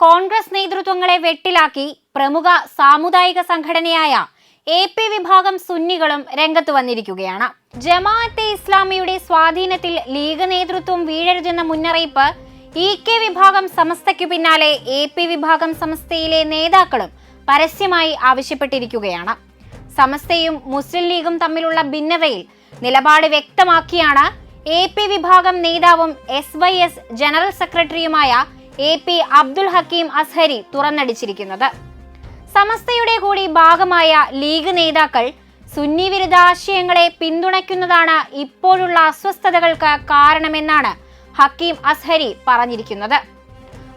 കോൺഗ്രസ് നേതൃത്വങ്ങളെ വെട്ടിലാക്കി പ്രമുഖ സാമുദായിക സംഘടനയായ എ പി വിഭാഗം സുന്നികളും രംഗത്ത് വന്നിരിക്കുകയാണ്. ജമാഅത്തെ ഇസ്ലാമിയുടെ സ്വാധീനത്തിൽ ലീഗ് നേതൃത്വം വീഴരുതെന്ന മുന്നറിയിപ്പ് ഇ കെ വിഭാഗം സമസ്തയ്ക്കു പിന്നാലെ എ പി വിഭാഗം സമസ്തയിലെ നേതാക്കളും പരസ്യമായി ആവശ്യപ്പെട്ടിരിക്കുകയാണ്. സമസ്തയും മുസ്ലിം ലീഗും തമ്മിലുള്ള ഭിന്നതയിൽ നിലപാട് വ്യക്തമാക്കിയാണ് എ പി വിഭാഗം നേതാവും എസ് വൈ എസ് ജനറൽ സെക്രട്ടറിയുമായ എ പി അബ്ദുൽ ഹക്കീം അസ്ഹരി തുറന്നടിച്ചിരിക്കുന്നത്. സമസ്തയുടെ കൂടി ഭാഗമായ ലീഗ് നേതാക്കൾ സുന്നി വിരുദ്ധ ആശയങ്ങളെ പിന്തുണയ്ക്കുന്നതാണ് ഇപ്പോഴുള്ള അസ്വസ്ഥതകൾക്ക് കാരണമെന്നാണ് ഹക്കീം അസ്ഹരി പറഞ്ഞിരിക്കുന്നത്.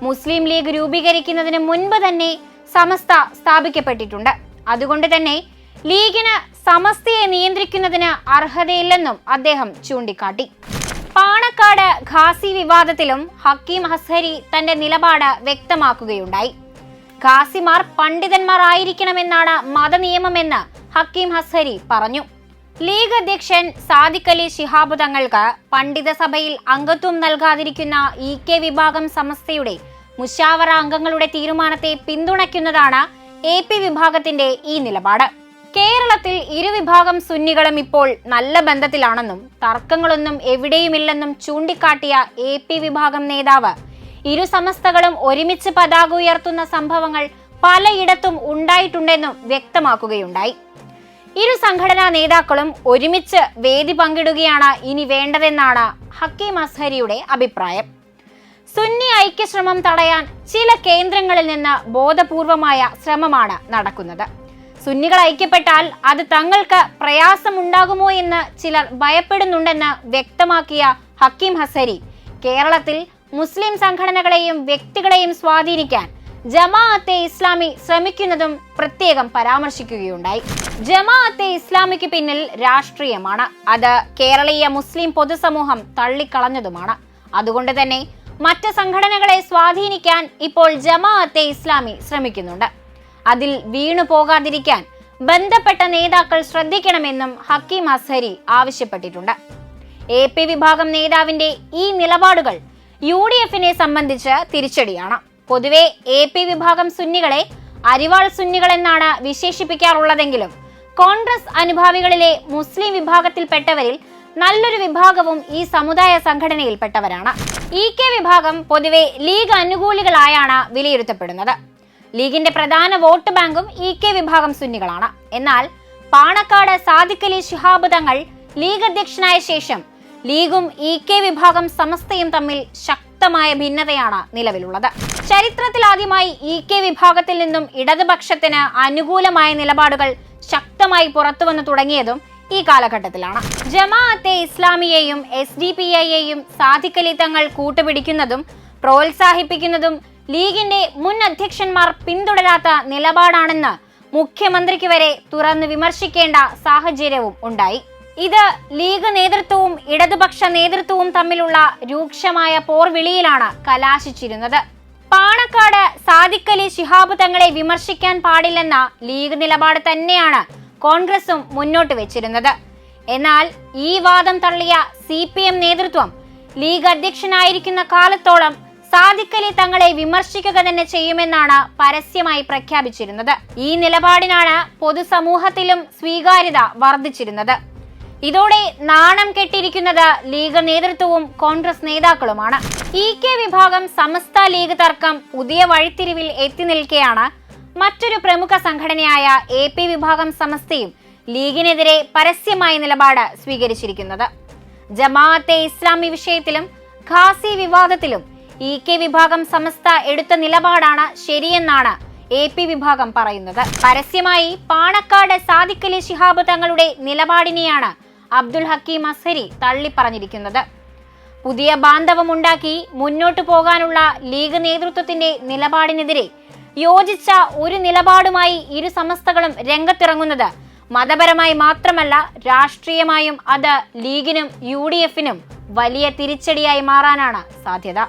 മുസ്ലിം ലീഗ് രൂപീകരിക്കുന്നതിന് മുൻപ് തന്നെ സമസ്ത സ്ഥാപിക്കപ്പെട്ടിട്ടുണ്ട്. അതുകൊണ്ട് തന്നെ ലീഗിന് സമസ്തയെ നിയന്ത്രിക്കുന്നതിന് അർഹതയില്ലെന്നും അദ്ദേഹം ചൂണ്ടിക്കാട്ടി. പാണക്കാട് ഖാസി വിവാദത്തിലും ഹക്കീം ഹസ്ഹരി തന്റെ നിലപാട് വ്യക്തമാക്കുകയുണ്ടായി. ഖാസിമാർ പണ്ഡിതന്മാർ ആയിരിക്കണമെന്നാണ് മതനിയമമെന്ന് ഹക്കീം ഹസ്ഹരി പറഞ്ഞു. ലീഗ് അധ്യക്ഷൻ സാദിഖ് അലി ശിഹാബ് തങ്ങൾക്ക് പണ്ഡിത സഭയിൽ അംഗത്വം നൽകാതിരിക്കുന്ന ഇ കെ വിഭാഗം സമസ്തയുടെ മുഷാവറ അംഗങ്ങളുടെ തീരുമാനത്തെ പിന്തുണയ്ക്കുന്നതാണ് എ പി വിഭാഗത്തിന്റെ ഈ നിലപാട്. കേരളത്തിൽ ഇരുവിഭാഗം സുന്നികളും ഇപ്പോൾ നല്ല ബന്ധത്തിലാണെന്നും തർക്കങ്ങളൊന്നും എവിടെയുമില്ലെന്നും ചൂണ്ടിക്കാട്ടിയ എ പി വിഭാഗം നേതാവ്. ഇരു സമസ്തകളും ഒരുമിച്ച് പതാക ഉയർത്തുന്ന സംഭവങ്ങൾ പലയിടത്തും ഉണ്ടായിട്ടുണ്ടെന്നും വ്യക്തമാക്കുകയുണ്ടായി. ഇരു സംഘടനാ നേതാക്കളും ഒരുമിച്ച് വേദി പങ്കിടുകയാണ് ഇനി വേണ്ടതെന്നാണ് ഹക്കീം അസ്ഹരിയുടെ അഭിപ്രായം. സുന്നി ഐക്യശ്രമം തടയാൻ ചില കേന്ദ്രങ്ങളിൽ നിന്ന് ബോധപൂർവമായ ശ്രമമാണ് നടക്കുന്നത്. സുന്നികൾ ഐക്യപ്പെട്ടാൽ അത് തങ്ങൾക്ക് പ്രയാസമുണ്ടാകുമോ എന്ന് ചിലർ ഭയപ്പെടുന്നുണ്ടെന്ന് വ്യക്തമാക്കിയ ഹക്കീം ഹസരി. കേരളത്തിൽ മുസ്ലിം സംഘടനകളെയും വ്യക്തികളെയും സ്വാധീനിക്കാൻ ജമാഅത്തെ ഇസ്ലാമി ശ്രമിക്കുന്നതും പ്രത്യേകം പരാമർശിക്കുകയുണ്ടായി. ജമാഅത്തെ ഇസ്ലാമിക്ക് പിന്നിൽ രാഷ്ട്രീയമാണ്. അത് കേരളീയ മുസ്ലിം പൊതുസമൂഹം തള്ളിക്കളഞ്ഞതുമാണ്. അതുകൊണ്ട് തന്നെ മറ്റ് സംഘടനകളെ സ്വാധീനിക്കാൻ ഇപ്പോൾ ജമാഅത്തെ ഇസ്ലാമി ശ്രമിക്കുന്നുണ്ട്. അതിൽ വീണു പോകാതിരിക്കാൻ ബന്ധപ്പെട്ട നേതാക്കൾ ശ്രദ്ധിക്കണമെന്നും ഹക്കീം അസ്ഹരി ആവശ്യപ്പെട്ടിട്ടുണ്ട്. എ പി വിഭാഗം നേതാവിന്റെ ഈ നിലപാടുകൾ യു ഡി എഫിനെ സംബന്ധിച്ച് തിരിച്ചടിയാണ്. പൊതുവെ എ പി വിഭാഗം സുന്നികളെ അരിവാൾ സുന്നികൾ എന്നാണ് വിശേഷിപ്പിക്കാറുള്ളതെങ്കിലും കോൺഗ്രസ് അനുഭാവികളിലെ മുസ്ലിം വിഭാഗത്തിൽപ്പെട്ടവരിൽ നല്ലൊരു വിഭാഗവും ഈ സമുദായ സംഘടനയിൽപ്പെട്ടവരാണ്. ഇ കെ വിഭാഗം പൊതുവെ ലീഗ് അനുകൂലികളായാണ് വിലയിരുത്തപ്പെടുന്നത്. ലീഗിന്റെ പ്രധാന വോട്ട് ബാങ്കും ഇ കെ വിഭാഗം സുന്നികളാണ്. എന്നാൽ പാണക്കാട് സാദിഖ് അലി ശിഹാബ് തങ്ങൾ ലീഗ് അധ്യക്ഷനായ ശേഷം ലീഗും ഇ കെ വിഭാഗം സമസ്തയും തമ്മിൽ ശക്തമായ ഭിന്നതയാണ് നിലവിലുള്ളത്. ചരിത്രത്തിൽ ആദ്യമായി ഇ കെ വിഭാഗത്തിൽ നിന്നും ഇടതുപക്ഷത്തിന് അനുകൂലമായ നിലപാടുകൾ ശക്തമായി പുറത്തുവന്നു തുടങ്ങിയതും ഈ കാലഘട്ടത്തിലാണ്. ജമാഅത്തെ ഇസ്ലാമിയെയും എസ് ഡി പി ഐയെയും സാധിക്കലി തങ്ങൾ കൂട്ടുപിടിക്കുന്നതും പ്രോത്സാഹിപ്പിക്കുന്നതും ലീഗിന്റെ മുൻ അധ്യക്ഷന്മാർ പിന്തുടരാത്ത നിലപാടാണെന്ന് മുഖ്യമന്ത്രിക്ക് വരെ തുറന്ന് വിമർശിക്കേണ്ട സാഹചര്യവും ഉണ്ടായി. ഇത് ലീഗ് നേതൃത്വവും ഇടതുപക്ഷ നേതൃത്വവും തമ്മിലുള്ള രൂക്ഷമായ പോർവിളിയിലാണ് കലാശിച്ചിരുന്നത്. പാണക്കാട് സാദിഖലി ശിഹാബ് തങ്ങളെ വിമർശിക്കാൻ പാടില്ലെന്ന ലീഗ് നിലപാട് തന്നെയാണ് കോൺഗ്രസും മുന്നോട്ട് വെച്ചിരുന്നത്. എന്നാൽ ഈ വാദം തള്ളിയ സി നേതൃത്വം ലീഗ് അധ്യക്ഷനായിരിക്കുന്ന കാലത്തോളം സാദിഖ് അലി തങ്ങളെ വിമർശിക്കുക തന്നെ ചെയ്യുമെന്നാണ് പരസ്യമായി പ്രഖ്യാപിച്ചിരുന്നത്. ഈ നിലപാടിനാണ് പൊതുസമൂഹത്തിലും സ്വീകാര്യത വർദ്ധിച്ചിരുന്നത്. ഇതോടെ നാണം കെട്ടിരിക്കുന്നത് ലീഗ് നേതൃത്വവും കോൺഗ്രസ് നേതാക്കളുമാണ്. ഇ കെ വിഭാഗം സമസ്ത ലീഗ് തർക്കം പുതിയ വഴിത്തിരിവിൽ എത്തി നിൽക്കെയാണ്. മറ്റൊരു പ്രമുഖ സംഘടനയായ എ പി വിഭാഗം സമസ്തയും ലീഗിനെതിരെ പരസ്യമായ നിലപാട് സ്വീകരിച്ചിരിക്കുന്നത്. ജമാഅത്തെ ഇസ്ലാമി വിഷയത്തിലും ഖാസി വിവാദത്തിലും ഇ കെ വിഭാഗം സമസ്ത എടുത്ത നിലപാടാണ് ശരിയെന്നാണ് എ പി വിഭാഗം പറയുന്നത്. പരസ്യമായി പാണക്കാട് സാദിഖലി ശിഹാബ് തങ്ങളുടെ നിലപാടിനെയാണ് അബ്ദുൽ ഹക്കീം അസരി തള്ളിപ്പറഞ്ഞിരിക്കുന്നത്. പുതിയ ബാന്ധവമുണ്ടാക്കി മുന്നോട്ടു പോകാനുള്ള ലീഗ് നേതൃത്വത്തിന്റെ നിലപാടിനെതിരെ യോജിച്ച ഒരു നിലപാടുമായി ഇരു സമസ്തകളും രംഗത്തിറങ്ങുന്നത് മതപരമായി മാത്രമല്ല രാഷ്ട്രീയമായും അത് ലീഗിനും യു വലിയ തിരിച്ചടിയായി മാറാനാണ് സാധ്യത.